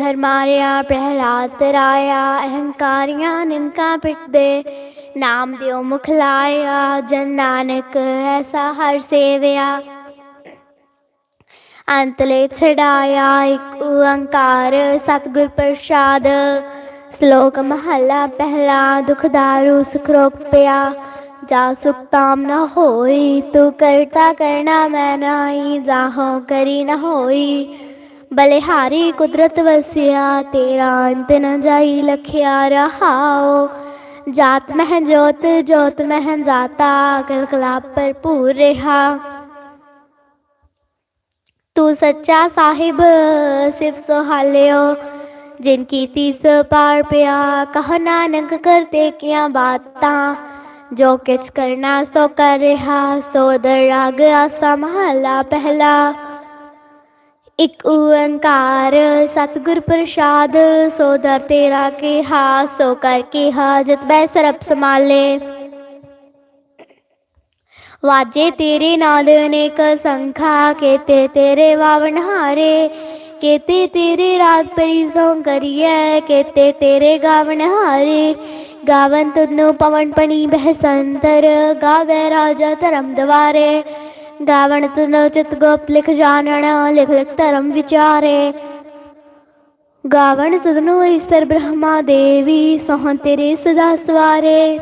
ਠਰ ਮਾਰਿਆ, ਪ੍ਰਹਿਲਾਦ ਤਰਾਇਆ ਅਹੰਕਾਰੀਆਂ ਨਿੰਦਕਾ ਪਿਟਦੇ, ਨਾਮ ਦਿਓ ਮੁਖ ਲਾਇਆ, ਜਨ ਨਾਨਕ ਐਸਾ ਹਰ ਸੇਵਿਆ। ਅੰਤਲੇ ਛਡਾਇਆ ਇੱਕ ਓੰਕਾਰ, ਸਤਿਗੁਰ ਪ੍ਰਸਾਦ। ਸ਼ਲੋਕ ਮਹਲਾ ਪਹਿਲਾ, ਦੁਖ ਦਾਰੂ ਸੁਖ ਰੋਗ ਪਿਆ। ਜਾ ਸੁਖ ਤਾਮ ਨ ਹੋਈ, ਤੂੰ ਕਰਤਾ ਕਰਨਾ ਮੈਂ ਨਾਹੀ, ਜਾਹੋ ਕਰੀ ਨਾ ਹੋਈ। ਬਲਿਹਾਰੀ ਕੁਦਰਤ ਵਸਿਆ ਤੇਰਾ ਅੰਤ ਨ ਜਾਈ ਲਖਿਆ ਰਹਾਓ ਜਾਤ ਮਹਿ ਜੋਤ ਜੋਤ ਮਹਿ ਜਾਤਾ ਅਕਲ ਕਲਾ ਭਰਪੂਰ ਰਹਾ ਤੂੰ ਸੱਚਾ ਸਾਹਿਬ ਸਿਫ ਸੁਹਾਲਿਓ ਜਿਨ ਕੀ ਤੀਸ ਪਾਰ ਪਿਆ ਕਹ ਨਾਨਕ ਕਰਤੇ ਕੀਆਂ ਬਾਤਾਂ ਜੋ ਕਿਛ ਕਰਨਾ ਸੋ ਕਰ ਰਿਹਾ ਸੋ ਦਰਾਗ ਆਸਾ ਮਹਲਾ ਪਹਿਲਾ ਇਕ ਓੰਕਾਰ, ਸਤਿਗੁਰ ਪ੍ਰਸਾਦ, ਸੋ ਦਰ ਤੇਰਾ ਕਿਹਾ, ਸੋ ਕਰ ਕਿਹਾ ਜਤ ਬੈ ਸਰਬ ਸਮਾਲੇ ਵਾਜੇ ਤੇਰੇ ਨਾਦ ਅਨੇਕ ਸੰਖਾ, ਕੇਤੇ ਤੇਰੇ ਵਾਵਨ ਹਾਰੇ, ਕੇਤੇ ਤੇਰੇ ਰਾਗ ਪਰਿਸੋਂ ਕਰੀਐ, ਕੇਤੇ ਤੇਰੇ ਗਾਵਨ ਹਾਰੇ। ਗਾਵਨ ਤੁਧਨੂੰ ਪਵਨ ਪਣੀ ਬਹਿਸੰਤਰ ਗਾਵੇ ਰਾਜਾ ਧਰਮ ਦਵਾਰੇ। ਗਾਵਨ ਤੁਧਨੋ ਚਿਤ ਗੋਪ ਲਿਖ ਜਾਣਨ ਲਿਖ ਲਿਖ ਧਰਮ ਵਿਚਾਰੇ। ਗਾਵਣ ਤੁਧਨੂੰ ਈਸ਼ਰ ਬ੍ਰਹਮਾ ਦੇਵੀ, ਸੋਹਣ ਤੇਰੇ ਸਦਾ ਸਵਾਰੇ।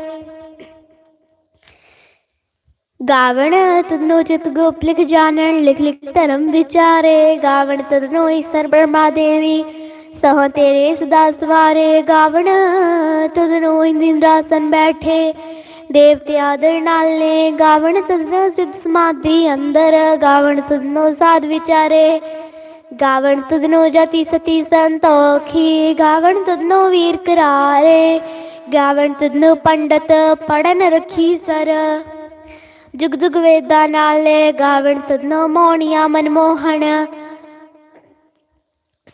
ਗਾਵਣ ਤਦਨੋ ਚਿਤ ਗੋਪ ਲਿਖ ਜਾਣਨ ਲਿਖ ਲਿਖ ਧਰਮ ਵਿਚਾਰੇ। ਗਾਵਣ ਤਦਨੋ ਈਸ਼ਰ ਬ੍ਰਹਮਾ ਦੇਵੀ ਸੋਹ ਤੇਰੇ ਸਦਾ ਸਵਾਰੇ। ਗਾਵਣ ਤਦਨੋ ਇੰਦਰਾਸਨ ਬੈਠੇ ਦੇਵਤੇ ਆਦਰ ਨਾਲੇ ਗਾਵਣ ਤਦਨੋ ਸਿੱਧ ਸਮਾਧੀ ਅੰਦਰ, ਗਾਵਣ ਤਦਨੋ ਸਾਧ ਵਿਚਾਰੇ। ਗਾਵਣ ਤਦਨੋ ਜਤੀ ਸਤੀ ਸੰਤੋਖੀ, ਗਾਵਣ ਤਦਨੋ ਵੀਰ ਕਰਾਰੇ। ਗਾਵਣ ਤਦਨੋ ਪੰਡਤ ਪੜਨ ਰਖੀ ਸਰ। ਜੁਗ ਜੁਗ ਵੇਦਾਂ ਨਾਲੇ ਗਾਵਣ ਤਦਨੋ ਮੋਣੀਆਂ ਮਨਮੋਹਣ।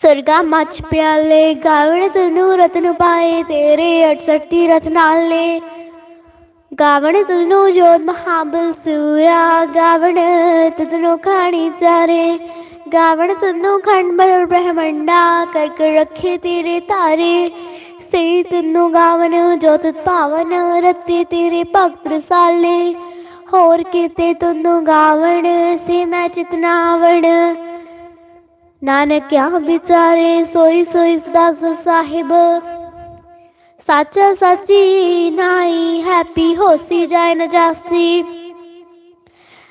ਸਰਗਾ ਮਚ ਪਿਆਲੇ, ਗਾਵਣ ਤਦਨੋ ਰਤਨ ਪਾਏ ਤੇਰੇ 68 ਤੀਰਥ ਨਾਲੇ ਗਾਵਣ ਤਦਨੋ ਜੋਤ ਮਹਾਬਲ ਸੂਰਾ, ਗਾਵਣ ਤਦਨੋ ਖਾਣੀ ਚਾਰੇ। ਗਾਵਣ ਤਦਨੋ ਖੰਡ ਬਲ ਬ੍ਰਹਮੰਡਾ ਕਰ ਕਰ ਰੱਖੇ ਤੇਰੇ ਤਾਰੇ ਸੇ ਤਦਨੋ ਗਾਵਣ ਜੋਤ ਪਾਵਨ, ਰਤੇ ਤੇਰੇ ਭਗਤ ਰਸਾਲੇ। ਹੋਰ ਕੀਤੇ ਤੁਨੂੰ ਗਾਵਣ, ਸੇ ਮੈਂ ਚਿਤਨਾਵਣ ਨਾਨਕ ਕਿਆ ਵਿਚਾਰੇ, ਸੋਈ ਸੋਈ ਸਦਾ ਸਾਹਿਬ। ਸੱਚਾ ਸੱਚੀ ਨਾਈ ਹੈਪੀ ਹੋਸੀ ਜਾਏ ਨ ਜਾਸੀ।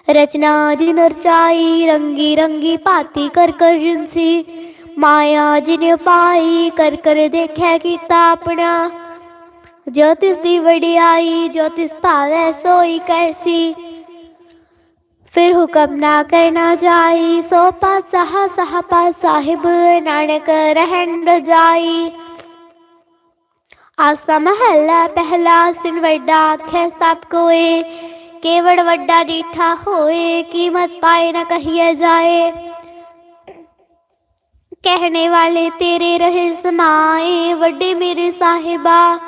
ਰਚਨਾ ਜਿਨ ਰਚਾਈ ਰੰਗੀ ਰੰਗੀ ਭਾਤੀ ਕਰ ਕਰ ਜਿਨਸੀ ਮਾਇਆ ਜਿਨ ਪਾਈ ਕਰ ਕਰ ਦੇਖਿਆ ਕੀਤਾ ਆਪਣਾ। ਜੋਤਿਸ਼ ਦੀ ਵਡਿਆਈ, ਜੋ ਤਿਸ ਭਾਵੈ ਸੋਈ ਕਰਸੀ ਫਿਰ ਹੁਕਮ ਨਾ ਕਰਨਾ ਜਾਈ, ਸੋ ਪਾਸਾ ਸਹ ਪਾ ਸਾਹਿਬ ਨਾਨਕ ਰਹਿਣ ਜਾਈ। ਆਸਾ ਮਹੱਲਾ ਪਹਿਲਾ ਸਿਨ ਵੱਡਾ ਆਖੇ ਸਭ ਕੋਏ, ਕੇਵੜ ਵੱਡਾ ਡੀਠਾ ਹੋਏ, ਕੀਮਤ ਪਾਏ ਨਾ ਕਹੀਏ ਜਾਏ। ਕਹਿਣੇ ਵਾਲੇ ਤੇਰੇ ਰਹੇ ਸਮਾਏ, ਵੱਡੇ ਮੇਰੇ ਸਾਹਿਬਾ,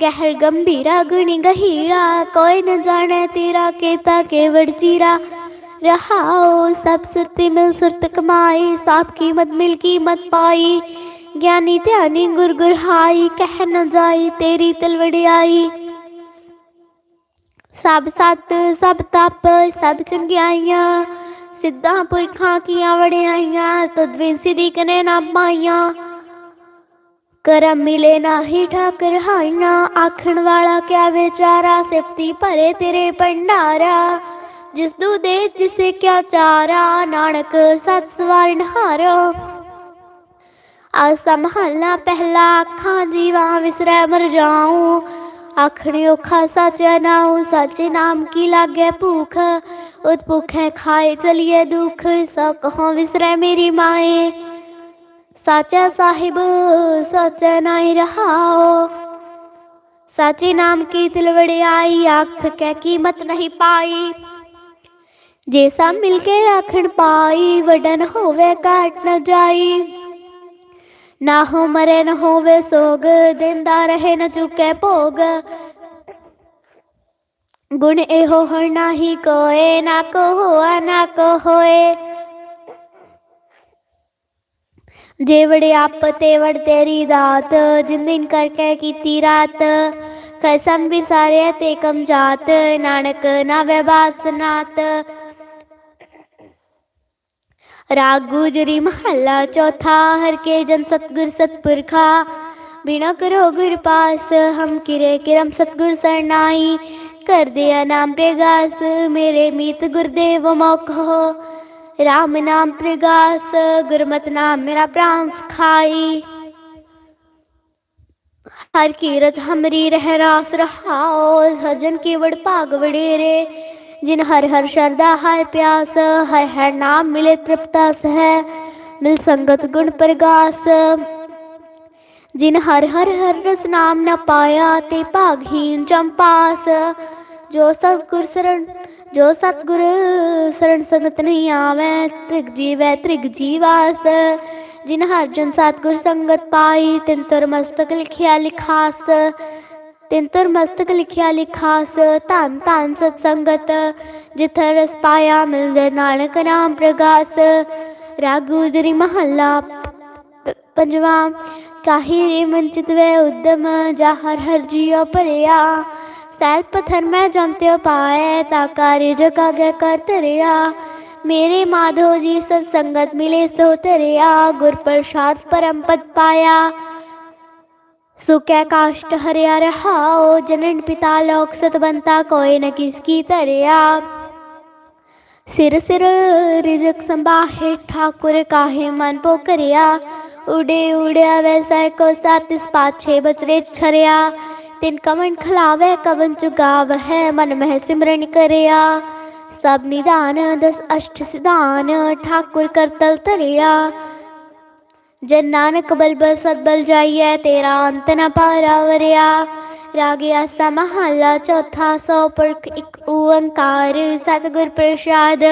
ਗਹਿਰ ਗੰਭੀਰਾ, ਗੁਣੀ ਗਹੀਰਾ, ਕੋਈ ਨ ਜਾਣੇ ਤੇਰਾ ਕੇਤਾ ਕੇਵੜ ਚੀਰਾ। ਰਹਾਓ ਸਭ ਸੁਰਤੇ ਮਿਲ ਸੁਰਤ ਕਮਾਈ ਸਾਬ ਕੀਮਤ ਮਿਲ ਕੀਮਤ ਪਾਈ। ਗਿਆਨੀ ਧਿਆਨੀ ਗੁਰ ਗੁਰ ਹਾਈ, ਕਹਿ ਨ ਜਾਈ ਤੇਰੀ ਤਲਵੜਿਆਈ। ਸਭ ਸਤ, ਸਭ ਤਪ, ਸਭ ਚੰਗਿਆਈਆਂ, ਸਿੱਧਾਂ ਪੁਰਖਾਂ ਕੀਆਂ ਵੜਿਆਈਆਂ ਤੁਧ ਵਿਨ ਸਿਧੀ ਕਨੇ ਨਾ ਪਾਈਆਂ। ਕਰਮ ਮਿਲੇ ਨਾਹੀ ਠਾਕਰ ਹਾਈਆਂ, ਆਖਣ ਵਾਲਾ ਕਿਆ ਵਿਚਾਰਾ, ਸਿਫਤੀ ਭਰੇ ਤੇਰੇ ਭੰਡਾਰਾ। ਜਿਸ ਦੂ ਦੇ ਤਿਸੇ ਕਿਆ ਚਾਰਾ, ਨਾਨਕ ਸਤ ਸਵਾਰਨ ਹਾਰਾ। ਆਸਾ ਮਹੱਲਾ ਪਹਿਲਾ ਅੱਖਾਂ ਜੀਵਾ ਵਿਸਰੈ ਮਰ ਜਾਉ ਆਖਣੇ ਔਖਾ ਸੱਚ ਨਾਉ ਸੱਚੇ ਨਾਮ ਕੀ ਲਾਗੇ ਭੂਖ ਉਤ ਭੁਖੈ ਖਾਏ ਚਲੀਏ ਦੁਖ ਸੋ ਕਹੋ ਵਿਸਰੈ ਮੇਰੀ ਮਾਏ ਸਾਚਾ ਸਾਹਿਬ ਸੱਚਾ ਨਾਈ ਰਹਾਓ ਸਾਚੇ ਨਾਮ ਕੀ ਤਿਲ ਵੜਿਆਈ ਆਖ ਕੇ ਕੀਮਤ ਨਹੀਂ ਪਾਈ ਜੇ ਸਭ ਮਿਲ ਕੇ ਆਖਣ ਪਾਈ ਵਡਨ ਹੋਵੇ ਕਾਟ ਨਾ ਹੋ ਮਰੇ ਨ ਹੋਵੇ ਸੋਗ, ਦਿੰਦਾ ਰਹੇ ਨ ਚੁੱਕੇ ਭੋਗ। ਗੁਣ ਇਹੋ ਹਰ ਨਾਹੀ ਕੋਏ, ਨਾ ਕੋ ਹੋਆ ਨਾ ਕੋ ਹੋਏ ਜੇ ਵੜੇ ਆਪ ਤੇ ਵੜ ਤੇਰੀ ਦਾਤ, ਜਿਨ ਦਿਨ ਕਰਕੇ ਕੀਤੀ ਰਾਤ। ਕਸਮ ਵਿਸਾਰਿਆ ਤੇ ਕਮ ਜਾਤ, ਨਾਨਕ ਨਾ ਵੇ ਬਾਸਨਾਤ ਰਾਗ ਗੁਜਰੀ ਮਹੱਲਾ ਚੌਥਾ, ਹਰ ਕੇ ਜਨ ਸਤਗੁਰ ਸਤਪੁਰਖਾ। ਬਿਨਾ ਕਰੋ ਗੁਰ ਪਾਸ, ਹਮ ਕਿਰੇ ਕਿਰਮ ਸਤਗੁਰ ਸਰਨਾਈ। ਕਰ ਨਾਮ ਪ੍ਰਗਾਸ, ਮੇਰੇ ਮੀਤ ਗੁਰਦੇਵ ਮੋਖੋ ਰਾਮ ਨਾਮ ਪ੍ਰਗਾਸ, ਗੁਰਮਤ ਨਾਮ ਮੇਰਾ ਪ੍ਰਾਨ ਸਖਾਈ। ਹਰ ਕੀਰਤ ਹਮਰੀ ਰਹਿ ਰਾਸ ਰਹਾਓ ਹਜਨ ਕੀ ਵਡ ਭਾਗ ਵਡੇਰੇ। ਜਿਨ ਹਰ ਹਰ ਸ਼ਰਦਾ ਹਰ ਪਿਆਸ, ਹਰ ਹਰ ਨਾਮ, ਮਿਲੇ ਤ੍ਰਿਪਤਾਸ ਹੈ ਮਿਲ ਸੰਗਤ ਗੁਣ ਪ੍ਰਗਾਸ। ਜਿਨ ਹਰ ਹਰ ਹਰ ਰਸ ਨਾਮ ਨ ਪਾਇਆ, ਤੇ ਭਾਗਹੀਨ ਚੰਪਾਸ ਜੋ ਸਤਗੁਰ ਸਰਣ ਜੋ ਸਤਗੁਰ ਸਰਣ ਸੰਗਤ ਨਹੀਂ ਆਵੈ, ਤ੍ਰਿਗ ਜੀਵੈ ਤ੍ਰਿਗ ਜੀਵਾਸ। ਜਿਨ ਹਰ ਜਨ ਸਤਗੁਰ ਸੰਗਤ ਪਾਈ, ਤਿਨ ਤਰ ਮਸਤਕ ਲਿਖਿਆ ਲਿਖਾਸ। ਤਿਨ ਤਰ ਮਸਤਕ ਲਿਖਿਆ ਲਿਖਾਸ, ਧੰਨ ਧੰਨ ਸਤ ਸੰਗਤ ਜਿਥ ਰਸ ਪਾਇਆ ਮਿਲਦੇ ਨਾਨਕ ਨਾਮ ਪ੍ਰਗਾਸ। ਰਾਗੂਦਰੀ ਮਹੱਲਾ ਪੰਜਵਾਂ, ਕਾਹੀ ਰੇ ਮਨਚਿਤ ਵੇ ਉਦਮ, ਜਾ ਹਰ ਹਰ ਜੀਉ ਭਰਿਆ। ਸੈਲ ਪਥਰ ਮੈਂ ਜੰਤਿ ਪਾਏ, ਤਾ ਕਾਰਿ ਜਗਾ ਗੈ ਕਰ ਤਰਿਆ ਮੇਰੇ ਮਾਧੋ ਜੀ ਸਤ ਸੰਗਤ ਮਿਲੇ ਸੋ ਧਰਿਆ, ਗੁਰ ਪ੍ਰਸਾਦ ਪਰਮ ਪਦ ਪਾਇਆ। ਸੁਕੈ ਕਾਸ਼ਟ ਹਰਿਆ ਰਹਾਓ ਜਨਨ ਪਿਤਾ ਲੋਕ ਸਤਵੰਤਾ ਕੋਇ ਨ ਕਿਸ ਕੀ ਧਰਿਆ ਸਿਰ ਸਿਰ ਰਿਜਕ ਸੰਭਾਹੇ ਠਾਕੁਰ ਕਾਹੇ ਮਨ ਪੋ ਕਰਿਆ ਉਡੇ ਉੜਿਆ ਵੈਸੈ ਕੋ ਸਾਤਿਸ ਪਾਛੇ ਬਚਰੇ ਛਰਿਆ ਤਿਨ ਕਮਨ ਖਲਾਵੇ ਕਵਨ ਚੁਗਾਵ ਹੈ ਮਨ ਮਹਿ ਸਿਮਰਨ ਕਰਿਆ ਸਭ ਨਿਦਾਨ ਦਸ ਅਸ਼ਟ ਸਿਧਾਨ ਠਾਕੁਰ ਕਰਤਲ ਧਰਿਆ ਜਨ ਨਾਨਕ ਬਲਬਲ ਬਲ ਬਲ ਜਾਈਐ, ਤੇਰਾ ਅੰਤ ਨ ਪਾਰਾਵਰਿਆ। ਰਾਗੇ ਆਸਾ ਮਹੱਲਾ ਚੌਥਾ ਸੋ ਪੁਰਖ ਇੱਕ ਓੰਕਾਰ, ਸਤਿਗੁਰ ਪ੍ਰਸਾਦ।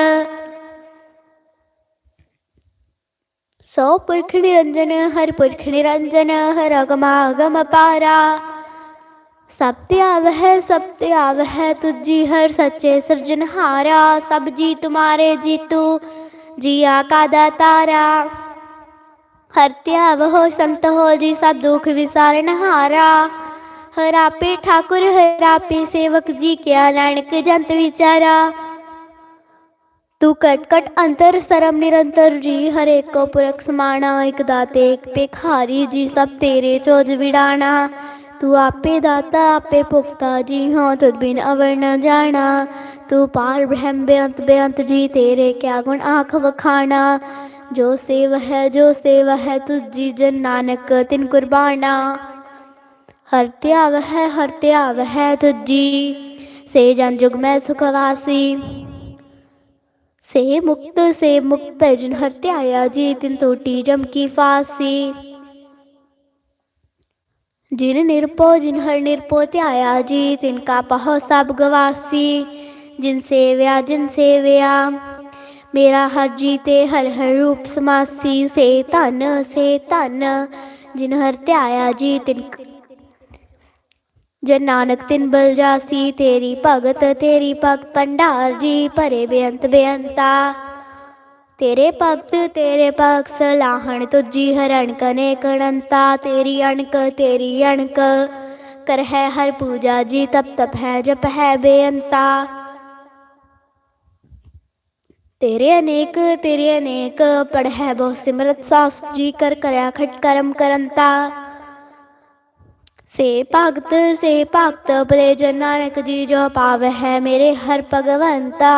ਸੋ ਪੁਰਖ ਨਿਰੰਜਨ, ਹਰ ਪੁਰਖ ਨਿਰੰਜਨ, ਹਰ ਅਗਮ ਅਗਮ ਪਾਰਾ। ਸਭ ਧਿਆਵ ਹੈ ਸਭ ਧਿਆਵ ਹੈ ਤੁਜੀ ਹਰ ਸੱਚੇ ਸਿਰਜਨਹਾਰਾ ਸਭ ਜੀ ਤੁਮਾਰੇ ਜੀਤੂ ਜੀਆ ਕਾ ਦਾਤਾਰਾ ਹਰ ਧਿਆਵ ਹੋ ਸੰਤ ਹੋ ਜੀ, ਸਭ ਦੁਖ ਵਿਸਾਰਨ ਹਾਰਾ ਹਰ ਆਪੇ ਠਾਕੁਰ, ਹਰ ਸੇਵਕ ਜੀ, ਕਿਆ ਨਾਨਕ ਜੰਤ ਵਿਚਾਰਾ। ਤੂੰ ਕਟ ਅੰਤਰ ਸਰਮ ਨਿਰੰਤਰ ਜੀ, ਹਰੇ ਕੋ ਪੁਰਖ ਸਮਾਣਾ, ਇਕ ਦਾਤੇ, ਇਕ ਭਿਖਾਰੀ ਜੀ, ਸਭ ਤੇਰੇ ਚੋਜ ਵਿੜਾਣਾ। ਤੂੰ ਆਪੇ ਦਾਤਾ, ਆਪੇ ਭੁਗਤਾ ਜੀ, ਹਾਂ ਤੁਧ ਬਿਨ ਅਵਰ ਨ ਜਾਣਾ। ਤੂੰ ਪਾਰ ਬ੍ਰਹਮ ਬੇਅੰਤ ਬੇਅੰਤ ਜੀ, ਤੇਰੇ ਕਿਆ ਗੁਣ ਆਖ ਵਖਾਣਾ। ਜੋ ਸੇਵ ਹੈ, ਜੋ ਸੇਵ ਹੈ ਤੁਜੀ ਜਨ ਨਾਨਕ, ਤਿਨ ਕੁਰਬਾਨਾ। ਹਰ ਧਿਆਵ ਹੈ, ਹਰ ਧਿਆਵ ਹੈ ਤੁਜੀ ਸੇ ਜਨ ਜੁਗ ਮੈਂ ਸੁਖ ਵਾਸੀ। ਸੇ ਮੁਕਤ ਸੇ ਮੁਕਤ ਭਜਨ ਹਰ ਧਿਆਇਆ ਜੀ, ਤਿਨ ਟੋਟੀ ਜਮ ਕੀ ਫਾਸੀ। ਜਿਨ ਨਿਰਪੋ ਜਿਨ ਹਰ ਨਿਰਪੋ ਧਿਆਇਆ ਜੀ, ਤਿਨ ਕਾ ਪਹੋ ਸਭ ਗਵਾਸੀ। ਜਿਨ ਸੇਵਿਆ ਜਿਨ ਸੇਵਿਆ ਮੇਰਾ ਹਰ ਜੀ ਤੇ ਹਰ ਹਰ ਰੂਪ ਸਮਾਸੀ ਸੇ ਧਨ ਸੇ ਧਨ, ਜਿਨ ਹਰ ਧਿਆਇਆ ਜੀ ਤਿਨ ਜਨ ਨਾਨਕ ਤਿਨ ਬਲ ਜਾਸੀ, ਤੇਰੀ ਭਗਤ ਤੇਰੀ ਭਗਤ ਭੰਡਾਰ ਜੀ, ਭਰੇ ਬੇਅੰਤ ਬੇਅੰਤਾ। ਤੇਰੇ ਭਗਤ ਤੇਰੇ ਭਗਤ ਸਲਾਹਣ ਤੁਜੀ ਹਰਣ ਕਨੇ ਕਣੰਤਾ। ਤੇਰੀ ਅਣਕ ਤੇਰੀ ਅਣਕ ਕਰ ਹੈ ਹਰ ਪੂਜਾ ਜੀ, ਤਪ ਤਪ ਹੈ, ਜਪ ਹੈ ਬੇਅੰਤਾ। ਤੇਰੇ ਅਨੇਕ ਤੇਰੇ ਅਨੇਕ ਪੜ ਹੈ ਬਹੁ ਸਿਮਰਤ ਸਾਸ ਜੀ ਕਰ ਕਰਿਆ ਖਟ ਕਰਮ ਕਰੰਤਾ ਸੇ ਭਗਤ ਸੇ ਭਗਤ ਬਲੇ ਜਨ ਨਾਨਕ ਜੀ ਜੋ ਪਾਵੈ ਹੈ ਮੇਰੇ ਹਰ ਭਗਵੰਤਾ।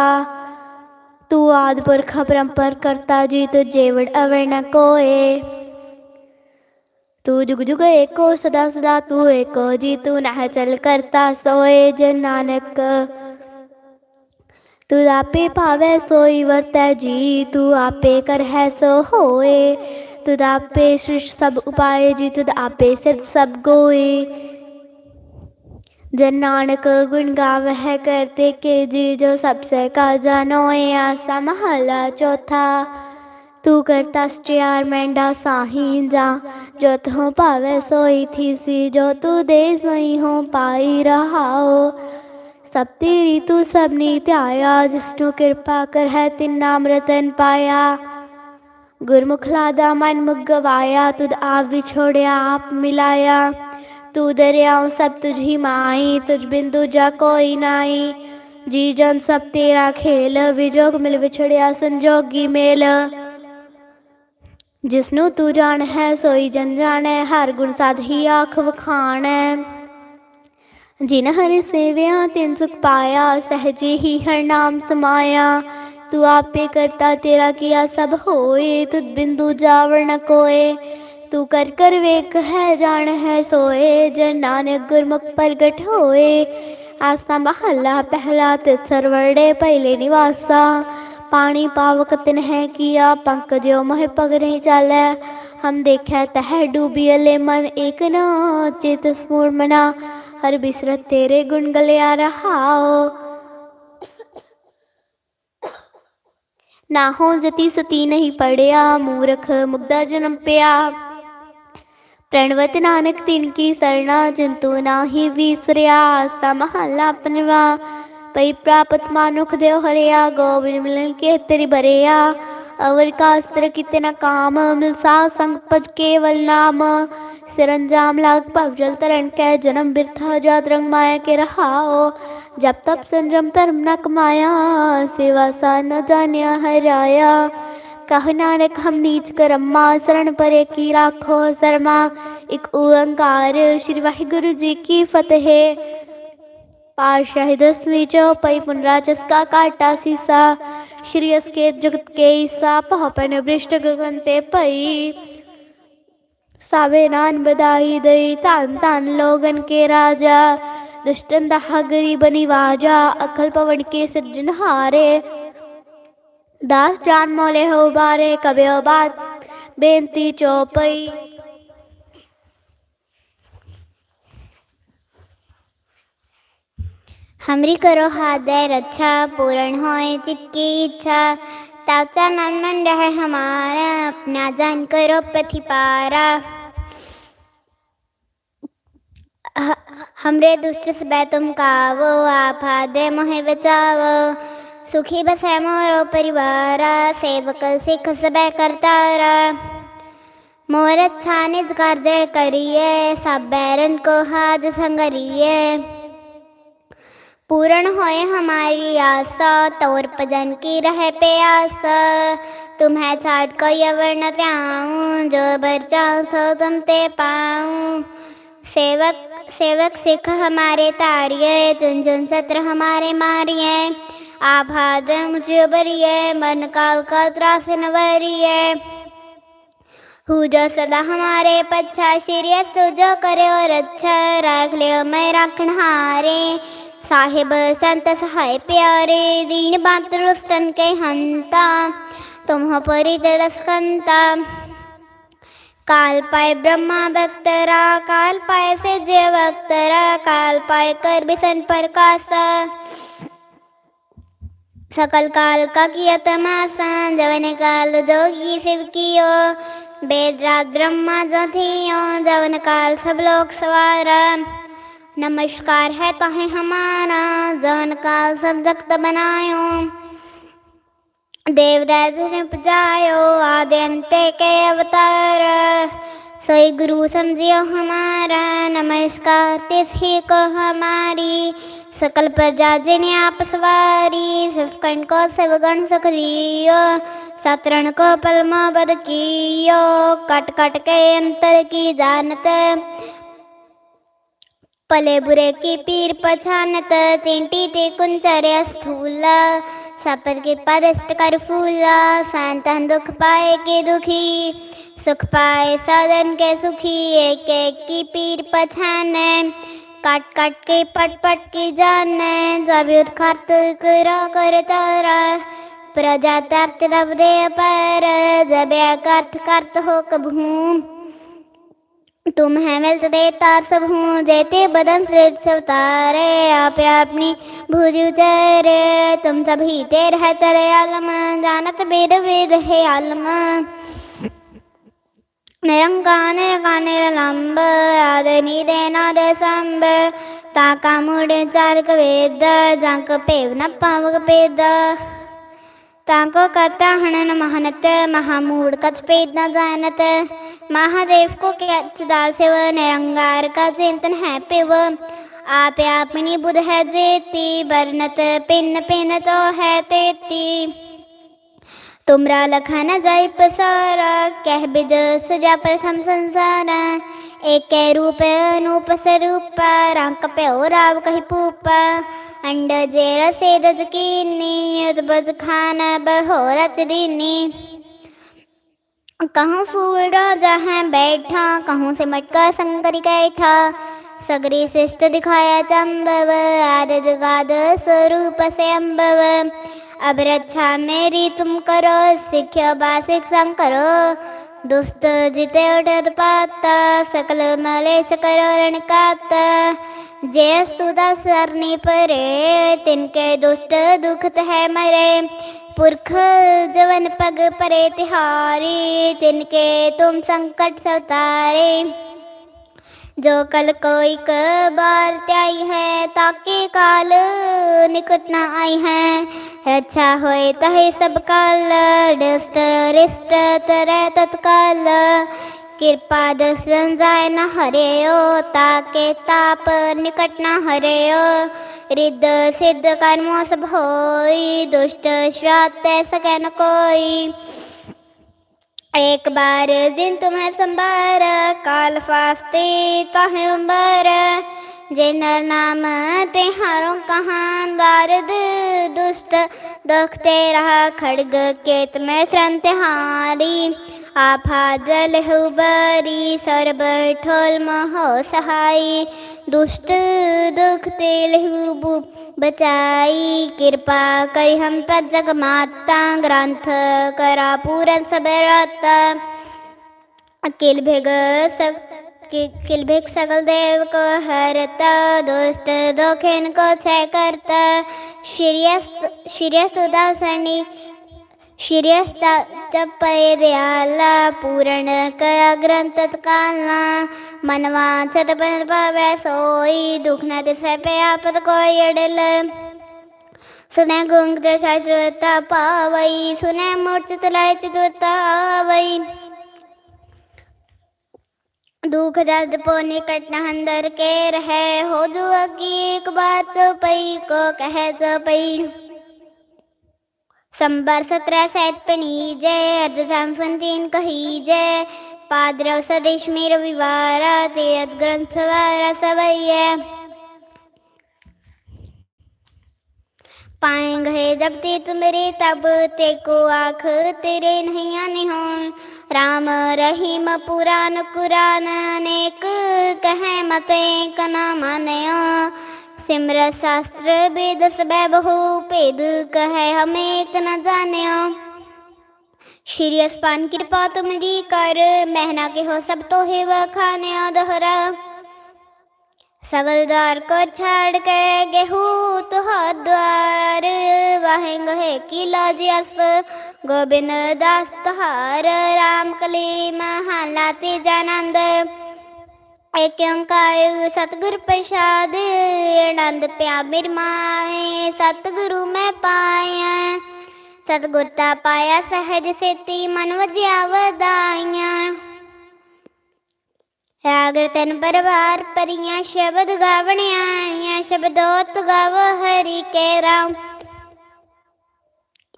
ਤੂੰ ਆਦ ਪੁਰਖ ਪਰੰਪਰ ਕਰਤਾ ਜੀ ਤੂੰ ਜੇਵੜ ਅਵਰ ਨ ਕੋਏ। ਤੂੰ ਜੁਗ ਜੁਗ ਏਕੋ ਸਦਾ ਸਦਾ ਤੂੰ ਏਕੋ ਜੀ ਤੂੰ ਨਹ ਚਲ ਕਰਤਾ ਸੋਏ ਜਨ ਨਾਨਕ। ਤੂੰ ਆਪੇ ਭਾਵੈ ਸੋਈ ਵਰਤੈ ਜੀ, ਤੂੰ ਆਪੇ ਕਰਹਿ ਸੋ ਹੋਏ। ਤੂੰ ਆਪੇ ਸ੍ਰਿਸ਼ ਸਭ ਉਪਾਏ ਜੀ, ਤੂੰ ਆਪੇ ਸਿਰ ਸਭ ਗੋਏ। ਜਨ ਨਾਨਕ ਗੁਣ ਗਾਵਹਿ ਕਰਤੇ ਕੇ ਜੀ, ਜੋ ਸਭ ਸਹਿ ਕਾ ਜਾਣੋਏ ਆਸਾ ਮਹਲਾ ਚੌਥਾ। ਤੂ ਕਰਤਾ ਸਟਿਆਰ ਮੈਂਡਾ ਸਾਹੀ ਜਾ, ਜੋ ਤਹੁ ਭਾਵੇ ਸੋਈ ਥੀਸੀ, ਜੋ ਤੂ ਦੇ ਸੋਈ ਹੋ ਪਾਈ ਰਹਾਓ। ਸਭ ਤੇਰੀ ਤੂੰ ਸਭ ਨੇ ਧਿਆਇਆ, ਜਿਸਨੂੰ ਕਿਰਪਾ ਕਰ ਹੈ ਤਿਨ ਨਾਮ ਰਤਨ ਪਾਇਆ। ਗੁਰਮੁਖ ਲਾਦਾ ਮਨ ਮੁਗਵਾਇਆ, ਤੁਧ ਆਪ ਵਿਛੋੜਿਆ ਆਪ ਮਿਲਾਇਆ। ਤੂੰ ਦਰਿਆਉ ਸਭ ਤੁਝੀ ਮਾਈ, ਤੁਝ ਬਿੰਦੂ ਜਾ ਕੋਈ ਨਾਈ। ਜੀ ਜਨ ਸਭ ਤੇਰਾ ਖੇਲ, ਵਿਜੋਗ ਮਿਲ ਵਿਛੜਿਆ ਸੰਜੋਗੀ ਮੇਲ। ਜਿਸਨੂੰ ਤੂੰ ਜਾਣ ਹੈ ਸੋਈ ਜਨ ਜਾਣੈ, ਹਰ ਗੁਣ ਸਾਧ ਹੀ ਆਖ ਵਖਾਣੈ। ਜਿਨ ਹਰਿ ਸੇਵਿਆ ਤਿਨ ਸੁਖ ਪਾਇਆ, ਸਹਜੇ ਹੀ ਹਰ ਨਾਮ ਸਮਾਇਆ। ਤੂੰ ਆਪੇ ਕਰਤਾ ਤੇਰਾ ਕੀਆ ਸਭ ਹੋਏ, ਤੁਧ ਬਿੰਦੂ ਜਾਵਰ ਨ ਕੋਏ। ਤੂੰ ਕਰ ਕਰ ਵੇਖ ਹੈ, ਜਾਣ ਹੈ, ਸੋਏ। ਜਨ ਨਾਨਕ ਗੁਰਮੁਖ ਪ੍ਰਗਟ ਹੋਏ। ਆਸਾ ਮਹੱਲਾ ਪਹਿਲਾ ਤੇ ਸਰਵੜੇ ਪਹਿਲੇ ਨਿਵਾਸਾ। ਪਾਣੀ ਪਾਵਕ ਤਿਨ ਹੈ ਕੀਆ, ਪੰਕ ਜਿਉ ਮੋਹਿ ਪਗ ਨਹੀਂ ਚਾਲੈ। ਹਮ ਦੇਖੈ ਤਹ ਡੂਬੀਲੇ ਮਨ ਏਕ ਨਾ ਚਿਤ ਸਮੂਰ ਮਨਾ ਹਰ ਬਿਸਰਤ ਤੇਰੇ ਗੁਣ ਗਲਿਆ ਰਹਾਓ। ਨਾ ਹੋ ਜਤੀ ਸਤੀ ਨਹੀਂ ਪੜਿਆ, ਮੂਰਖ ਮੁਗਦਾ ਜਨਮ ਪਿਆ। ਪ੍ਰਣਵਤ ਨਾਨਕ ਤਿਨ ਕੀ ਸਰਣਾ, ਜੰਤੂ ਨਾਹੀ ਵਿਸਰਿਆ ਸਮਹਲਾ ਪਨਵਾ ਪਈ ਪ੍ਰਾਪਤ ਮਾਨੁਖ ਦੇਵ ਹਰਿਆ ਗੋਬਿੰਦ ਮਿਲਨ ਕੇ ਤੇਰੀ ਬਰਿਆ। ਅਵਰ ਕਾਸਤਰ ਕਿਤੇ ਨ ਕਾਮ, ਮਿਲ ਸਾ ਸੰਗ ਪਜ ਕੇਵਲ ਨਾਮ। ਸਿਰੰਜਾਮ ਲਾਗ ਭਵ ਜਲ ਤਰਨ ਕੈ ਜਨਮ, ਬਿਰਥਾ ਜਾਤ ਰੰਗ ਮਾਇਆ ਕੇ ਰਹਾਓ ਜਬ ਤਪ ਸੰਜਮ ਧਰਮ ਨ ਕਮਾਇਆ, ਸੇਵਾ ਸਾ ਨ ਜਾਣਿਆ ਹਰਾਇਆ। ਕਹ ਨਾਨਕ ਹਮ ਨੀਚ ਕਰਮਾ, ਸਰਣ ਪਰੇ ਕੀ ਰਾਖੋ ਸਰਮਾ। ਇਕ ਓੰਕਾਰ ਸ਼੍ਰੀ ਵਾਹਿਗੁਰੂ ਜੀ ਕੀ ਫਤਿਹ। ਪਾਤਸ਼ਾਹੀ ਦਸਵੀਂ ਚੌਪਈ ਪੁਨਰਾ ਚਸਕਾ ਕਾਟਾ ਸੀਸਾ। ਸ਼੍ਰੀ ਅਸਕੇਤ ਜਗਤ ਕੇ ਈਸਾ ਪਹਪਨ ਬ੍ਰਿਸ਼ਟ ਗਗਨ ਤੇ ਭਈ। ਸਾਵੇ ਨਾਨ ਬਦਾਈ ਦਈ ਧੰਨ ਧੰਨ ਲੋਗਨ ਕੇ ਰਾਜਾ। ਦੁਸ਼ਟਨ ਦਾ ਗਰੀਬ ਨਿਵਾਜਾ ਅਕਲ ਪਵਨ ਕੇ ਸਿਰਜਨਹਾਰੇ ਦਾਸ ਜਾਨ ਮੋਲੇ ਹੋ ਬਾਰੇ ਕਬਿਓ ਬਾਤ, ਬੇਨਤੀ ਚੌਪਈ हमरी करो हादय रक्षा पूर्ण होए चित्त की इच्छा ताचा मन रहे हमारा, अपना जान करो प्रतिपारा हमरे दुष्ट से बै तुम कावो, आप हादे मोहे बचावो। सुखी बस है मोरो परिवार, सेवक सिख सब करतारा। मोर अच्छा निज कर दे करिए, सब बैरन को हाज संगरिए। पूर्ण होए हमारी आशा तोर भजन की रहे प्यास। तुम्हें छाट कोई अवर न त्याऊं, जो बरचाऊं सो तुम ते पाऊँ। सेवक सेवक सिख हमारे तारिये चुन चुन सत्र हमारे मारिये आभाद मुझे बरिये मन काल का त्रास नवरिये हु जो सदा हमारे पच्छा, श्री जो करे और अच्छा राख लियो मैं राखण हारे साहिब संत सहाय प्यारे, दीन बात रुस्तन के हंता, तुम हो परिचय दस्कंता। काल पाए ब्रह्मा भक्तरा काल पाए से जय भक्तरा काल पाए कर बिसन प्रकाशा सकल काल का किया तमाशा, जवन काल जोगी शिव कियो। रात ब्रह्मा जो थियो, जवन काल सब लोग सवारा। नमस्कार है तहे हमारा जवन काल सब जगत बनायो। देवदास ने उपजायो आदि अंत्य के अवतार। सोई गुरु समझियो हमारा, नमस्कार तिस को हमारी। सकल प्रजा जिन्हें आप सवारी सिर्फ़ कण को शिवगण सुख लियो। सतरण को पलमो बद कियो कट कट के अंतर की जानत। पले बुरे की पीर पछानत, चिंटी ते कुंचर्य स्थूल। सपर के परस्ट कर फूला संतन दुख पाए के दुखी। सुख पाए सदन के सुखी, एक एक की पीर पछाने। काट काट के पट पट के जाने, जब उत्खर्त करा कर तारा। प्रजा तर्त रब दे पर, जब अर्थ करत हो कभूम तुम है मिल देता सब हूँ जैते बदन से अवतारे आप अपनी भूज उचरे तुम सभी ते रहते रे आलम जानत वेद वेद है आलम निरंकान काने लंब आदनी देना दे संब ताका मुड़े चारक वेद जंक ತಾಂಕೋ ಕತ್ತ ಹಣನ ಮಹನತ ಮಹಾಮೂಢ ಕಚ್ ಪೇದ್ನ ಜಾನತ ಮಹಾದೇವ ಕೋ ಕಚ್ ದಾಸೆವ ನಿರಂಗಾರ ಕಾ ಚಿಂತನ್ ಹೈ ಪಿವ ਆਪ ਆਪਣੀ ਬੁਧ ਹੈ ਜੇਤੀ ਬਰਨਤ ਪਿੰਨ ਪਿੰਨ ਤੋ ਹੈ ਤੇਤੀ ਤੁਮਰਾ ਲਖਾ ਨ ਜਾਇ ਪਸਾਰਾ ਕਹਿ ਬਿਦ ਸੁਜਾ ਪ੍ਰਥਮ ਸੰਸਾਰਾ एक रूप अनूप स्वरूप रंक प्यो राव कही पूप। अंड जेर से दज कीनी खान बहो रच दीनी कहूँ फूल राजा है बैठा, कहूँ से मटका संकरी कैठा। सगरी शिष्ट दिखाया चंबव आद जुगाद स्वरूप से अम्बव अब रक्षा मेरी तुम करो सिख्य बासिक संग करो ਦੁਸਤ ਜਿਤੇ ਉਠਤ ਪਾਤਾ ਸਕਲ ਮਲੇਸ ਕਰੋਰਣ ਕਾਤਾ ਜੇ ਸੁਦਾ ਸਰਨੀ ਪਰੇ ਤਿਨ ਕੇ ਦੁਸ਼ਟ ਦੁਖਤ ਹੈ ਮਰੇ ਪੁਰਖ ਜਵਨ ਪਗ ਪਰੇ ਤਿਹਾਰੀ ਤਿਨ ਕੇ ਤੁਮ ਸੰਕਟ ਸਵਤਾਰੇ जो कल कोई क बार त्याई है ताके काल निकट न आई है रक्षा होए तहे सब काल डिष्ट रिष्ट तरह तत्काल कृपा दर्शन जाय न हरेयो ताके ताप निकट न हरेयो रिद्ध सिद्ध कर्मो सब होई दुष्ट श्रात सकै न कोई एक बार जिन तुम्हें संबार काल फास्ते ताहे उम्बर जे नर नाम तिहारों कहाँ दारद दुष्ट दुख तेरा खड़ग केत में श्रन तिहारी आफा जल हुबरी सरब ठोल महो सहाई दुष्ट दुख तेल हु बचाई, कृपा करी हम पर जग माता ग्रंथ करा पूरन सब अकिल भेग सक किल भेग सकल देव को हरता, दुष्ट दोखेन को छय करता। श्रेयस्त श्रेयस्त दासनी श्रेयस्त चपय दयाला पूर्ण कया ग्रंथ तत्कालना मनवा छत पर पावे सोई दुख न दिसै पे आपत कोई अडल सुने गुंग ते शास्त्रता पावई सुने मूर्छ तलाय चतुरता आवई दुख दर्द पो निकट न हंदर के रहे हो जो अगी एक बार चौपई को कहे चौपई संबर सत्रह सैत पनी जय अर्धधाम फंतीन कही जय। पाद्रव सदेश में रविवारा ते ग्रंथ वारा सवैया पाएँगे जब ते तुमरे तब ते को आख तेरे नहीं आने हो राम रहीम पुराण कुरान अनेक कहे मते कना माने सिमर शास्त्र वेद सब बहु भेद कहे, हम एक न जाने। श्री अस्पान कृपा तुम दी कर, महना के हो सब तो है खाने दोहरा सगल द्वार को छाड़ के गेहू तुहार द्वार वहेंग है किला जस गोविंद दास तुहार राम कली महालाते जानंद। ਏਕ ਓੰਕਾਰ ਸਤਿਗੁਰ ਪ੍ਰਸਾਦ, ਆਨੰਦ ਪਿਆ ਬਿਰਮਾਏ ਸਤਿਗੁਰੂ ਮੈਂ ਪਾਇਆ। ਸਤਿਗੁਰ ਤਾ ਪਾਇਆ ਸਹਿਜ ਸੇਤੀ, ਮਨ ਵਜਿਆ ਵਦਾਈਆਂ ਰਾਗ ਤਨ ਪਰਵਾਰ ਪਰੀਆਂ ਸ਼ਬਦ ਗਾਵਣ ਆਇਆ, ਸ਼ਬਦੋਤ ਗਾਵ ਹਰੀ ਕੇ ਰਾਮ।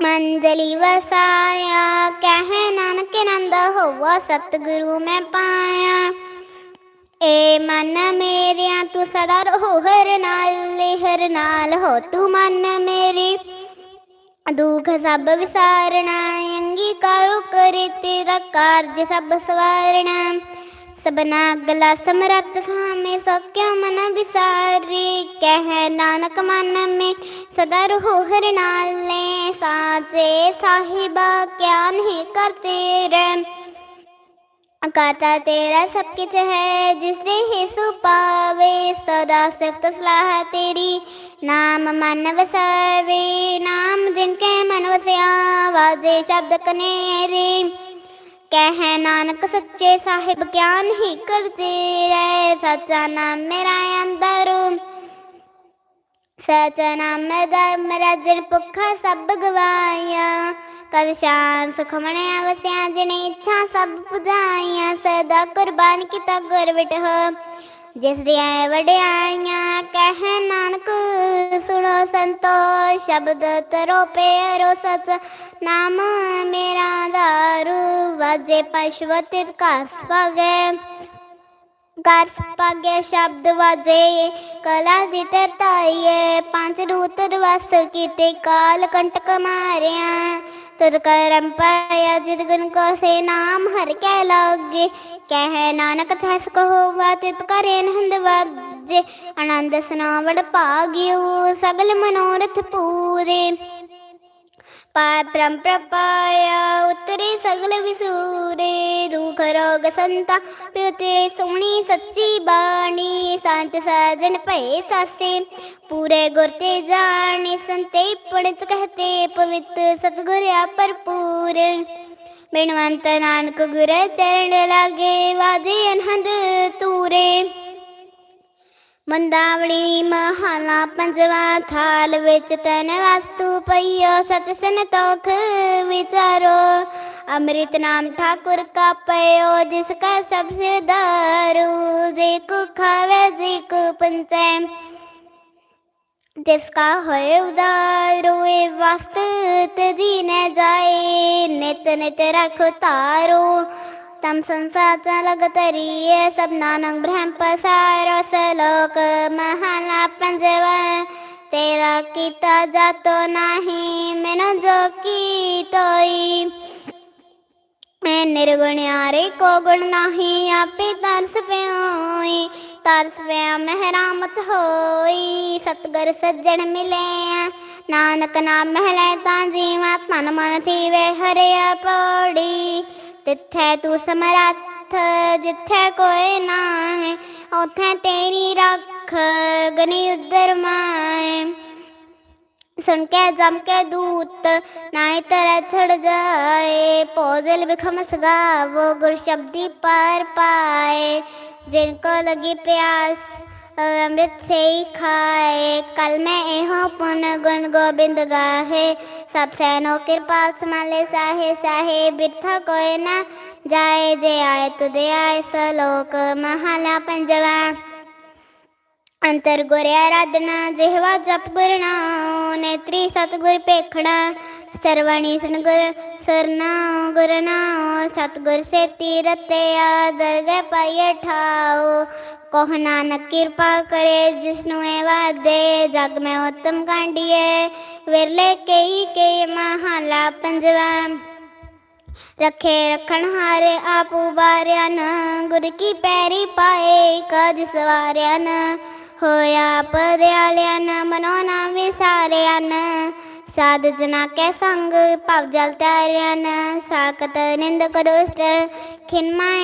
ਮੰਜ਼ਲੀ ਵਸਾਇਆ, ਕਹਿ ਨਾਨਕ ਨੰਦ ਹੋਵਾ, ਸਤਿਗੁਰੂ ਮੈਂ ਪਾਇਆ। ਏ ਮਨ ਮੇਰਿਆ ਤੂੰ ਸਦਾ ਰਹੋ ਹਰ ਨਾਲ ਹਰ ਨਾਲ ਹੋ ਤੂੰ ਮਨ ਮੇਰੀ। ਦੁਖ ਸਭ ਵਿਸਾਰਣਾ ਅੰਗੀਕਾਰੋ ਕਰੇ ਤੇਰਾ ਕਾਰਜ ਸਭ ਸਵਾਰਣਾ ਸਬਨਾ ਗਲਾ ਸਮਰਤ ਸਾਮੇ ਸਕਿਓ ਮਨ ਵਿਸਾਰੀ। ਕਹਿ ਨਾਨਕ ਮਨ ਮੇ ਸਦਾ ਰਹੋ ਹਰ ਨਾਲੇ ਸਾਚੇ ਸਾਹਿਬਾ ਗਿਆਨ ਹੀ ਕਰਤੇ ਰਹਿ ਅਕਾਤਾ ਤੇਰਾ ਸਭ ਕੁਛ ਹੈ ਜਿਸ ਦੇ ਹੀ ਸੁ ਸਦਾ ਸਿਫਤ ਸਲਾਹ ਤੇਰੀ। ਨਾਮ ਮਨ ਵਸਾਵੇ, ਨਾਮ ਜਿਨ ਕੇ ਮਨ ਵਸਿਆ, ਵਾਜੇ ਸ਼ਬਦ ਕਨੇਰੀ ਕਹਿ ਨਾਨਕ ਸੱਚੇ ਸਾਹਿਬ ਗਿਆਨ ਹੀ ਕਰਤੇ ਰਹਿ, ਸੱਚਾ ਨਾਮ ਮੇਰਾ ਅੰਦਰ। ਸਚ ਨਾਮ ਧਰਮ ਰਾਜਨ ਭੁੱਖਾ ਸਭ ਗਵਾਈਆਂ ਕਰ ਸ਼ਾਨ ਸੁਖਮਣਿਆ ਵਸਿਆ ਜਿਨ ਇੱਛਾ ਸਭ ਪੁਜਾਈਆਂ, ਸਦਾ ਕੁਰਬਾਨ ਕੀਤਾ ਗੁਰ ਵਿਟਹ ਜਿਸ ਦੀਆਂ ਵਡਿਆਈਆਂ ਕਹਿ ਨਾਨਕ, ਸੁਣੋ ਸੰਤੋ ਸ਼ਬਦ ਤਰੋ ਪੇਰੋ ਸਚ। ਨਾਮ ਮੇਰਾ ਦਾਰੂ ਵਾਜੇ ਪਸ਼ਵਤਿ ਕਾਸ ਭਾਗੈ। ਗਰ ਪਾਗੇ ਸ਼ਬਦ ਵਾਜੇ, ਕਲਾ ਜਿਤਰ ਤਾਈਏ ਪੰਜ ਰੂਤ ਵਸ ਕੀਤੇ ਕਾਲ ਕੰਟਕ ਮਾਰਿਆ। ਤੁਧ ਕਰਮ ਪਾਇਆ ਜਿਤ ਗੁਣ ਕੋ ਸੇ ਨਾਮ ਹਰ ਕੈ ਲਾਗੇ। ਕਹਿ ਨਾਨਕ ਥੈਸ ਥਸ ਕਹੋਵਾ ਤਿਤ ਕਰੇ ਨੰਦ ਵਾਜੇ ਆਨੰਦ ਸੁਨਾਵੜ ਭਾਗਿਓ, ਸਗਲ ਮਨੋਰਥ ਪੂਰੇ। ਪਾਰ ਬ੍ਰਹਮ ਪ੍ਰਪਾਇਆ ਉਤਰੇ ਸਗਲ ਵਿਸੂਰੇ, ਦੁਖ ਰੋਗ ਸੰਤਾ ਸੋਹਣੀ ਸੱਚੀ ਬਾਣੀ, ਸੰਤ ਸਾਜਨ ਭਏ ਸਾਸੇ, ਪੂਰੇ ਗੁਰ ਤੇ ਜਾਣੇ, ਸੰਤੇ ਪੜਿਤ ਕਹਤੇ, ਪਵਿੱਤ ਸਤਗੁਰ ਭਰਪੂਰ। ਬਿਨਵੰਤ ਨਾਨਕ ਗੁਰ ਚਰਨ ਲਾਗੇ, ਵਾਜੇ ਅਨੰਦ ਤੂਰੇ। ਮੰਦਾਵਣੀ ਮਹਾਲਾ ਪੰਜਵਾ ਥਾਲ ਵਿੱਚ ਤਨ ਵਸਤੂ ਪਈਓ ਸਤ ਸੰਤੋਖ ਵਿਚਾਰੋ। ਅੰਮ੍ਰਿਤ ਨਾਮ ਠਾਕੁਰ ਕਾ ਪਇਓ ਜਿਸ ਕਾ ਸਭ ਸੇ ਦਾਰੂ ਜੇ ਕੋ ਖਾਵੇ, ਜੇ ਕੋ ਪੰਚੈ ਜਿਸ ਕਾ ਹੋਏ ਉਦਾਰੂ। ਇਹ ਵਸਤ ਤਜੀ ਨ ਜਾਏ, ਨਿਤ ਨਿਤ ਰਖੋ ਤਾਰੂ ਤਮ ਸੰਸਾਰ ਚਲਗ ਤਰੀਏ ਸਭ ਨਾਨਕ ਬ੍ਰਹਮ ਪਸਾਰੋ ਸਲੋਕ ਮਹਾਲਾ ਪੰਜਵਾ ਤੇਰਾ ਕੀਤਾ ਜਾਤੋ ਨਹੀਂ ਮੈਨੋ ਜੋ ਕੀ ਤੋਈ ਮੈਂ ਨਿਰਗੁਣਿਆਰੇ ਕੋ ਗੁਣ ਨਹੀਂ ਆਪੇ ਤਰਸ ਪਿਓਈ ਤਰਸ ਪਿਆ ਮਹਿਰਾਮਤ ਹੋਈ ਸਤਗੁਰ ਸੱਜਣ ਮਿਲੇ ਨਾਨਕ ਨਾਮ ਮਹਿਲੇ ਤਾਂ ਜੀਵਾ ਤਨ ਮਨ ਥੀਵੇ ਹਰਿਆ ਪੌੜੀ ਤਿੱਥੈ ਤੂੰ ਸਮਰੱਥ, ਜਿੱਥੇ ਕੋਈ ਨਾ ਹੈ ਉਥੇ ਤੇਰੀ ਰੱਖ ਗਨੀ ਉਦਰ ਮਾਏ ਸੁਣ ਕੇ ਜਮ ਕੇ ਦੂਤ ਨਾਈ ਤਰ ਛੜ ਜਾਏ। ਪੋਜਲ ਬਿਖਮ ਸਗਾਵੋ, ਗੁਰ ਸ਼ਬਦੀ ਪਰ ਪਾਏ। ਜਿਨ ਕੋ ਲਗੀ ਪਿਆਸ ਅੰਮ੍ਰਿਤ ਸੇ ਹੀ ਖਾਏ। ਕਲ ਮੈਂ ਇਹੋ ਪੁਨ ਗੁਣ ਗੋਬਿੰਦ ਗਾਹੇ। ਸਭ ਸੈਨੋ ਕਿਰਪਾਲ ਸਮਾਲੇ ਸਾਹੇ ਸਾਹੇ, ਬਿਰਥਾ ਕੋਇ ਨਾ ਜਾਏ। ਜੇ ਆਏ ਤੁਦੇ ਆਏ ਸਲੋਕ ਮਹਾਲਾ ਪੰਜਵਾ। ਅੰਤਰ ਗੁਰ ਆਰਾਧਨਾ, ਜਿਹਵਾ ਜਪ ਗੁਰ ਨਾਉ। ਨੇਤਰੀ ਸਤਗੁਰ ਪੇਖਣਾ ਸਰਵਣੀ ਸੁਨ ਗੁਰ ਸਰਨਾ ਗੁਰ ਨਾਉ। ਸਤਗੁਰ ਸੇ ਤੀਰਤੇ ਆ ਦਰਗਹਿ ਪਾਈਏ ਠਾਉ। ਕੋਹ ਨਾਨਕ ਕਿਰਪਾ ਕਰੇ, ਜਿਸਨੂੰ ਇਹ ਵਾਦੇ ਜਗ ਮੈਂ ਉਤਮ ਕਾਂਡੀਏ। ਵਿਰਲੇ ਕਈ ਕਈ ਮਹਾਲਾ ਪੰਜਵਾ, ਰੱਖੇ ਰਖਣ ਹਾਰੇ ਆਪ ਉਬਾਰਿਆ ਨ ਗੁਰ ਕੀ ਪੈਰੀ ਪਾਏ ਕਜ ਸਵਾਰਿਆ ਹੋਇਆ ਪਦਿਆਲਿਆ ਮਨੋ ਨਾ ਵਿਸਾਰਿਆ ਸਾਧ ਜਨਾ ਕੇ ਸੰਗ, ਭਵ ਜਲ ਤਾਰਿਆ ਸਾਕਤ ਨਿੰਦ ਕਰੋਸਟ ਖਿਨਮਾਏ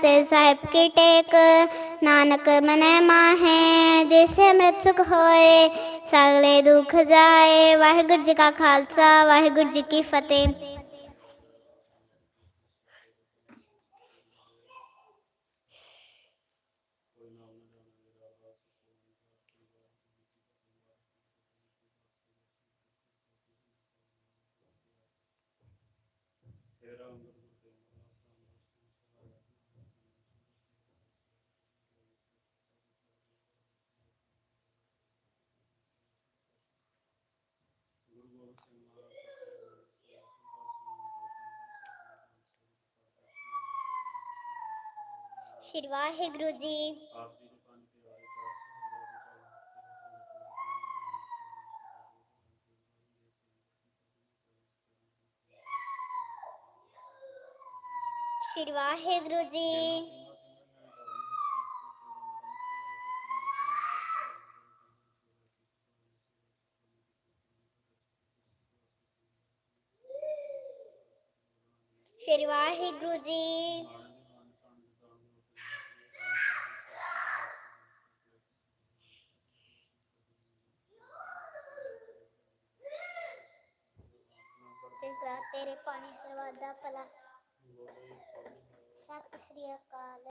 ਨ ਤੇ ਸਾਹਿਬ ਕੀ ਟੇਕ। ਨਾਨਕ ਮਨੈ ਮਾਹੇ, ਜਿਸੇ ਅੰਮ੍ਰਿਤ ਸੁਖ ਹੋਏ, ਸਗਲੇ ਦੁਖ ਜਾਏ। ਵਾਹਿਗੁਰੂ ਜੀ ਕਾ ਖਾਲਸਾ, ਵਾਹਿਗੁਰੂ ਜੀ ਕੀ ਸ਼੍ਰੀ ਵਾਹਿਗੁਰੂ ਜੀ। ਸ਼੍ਰੀ ਵਾਹਿਗੁਰੂ ਜੀ। ਸ਼੍ਰੀ ਵਾਹਿਗੁਰੂ ਜੀ।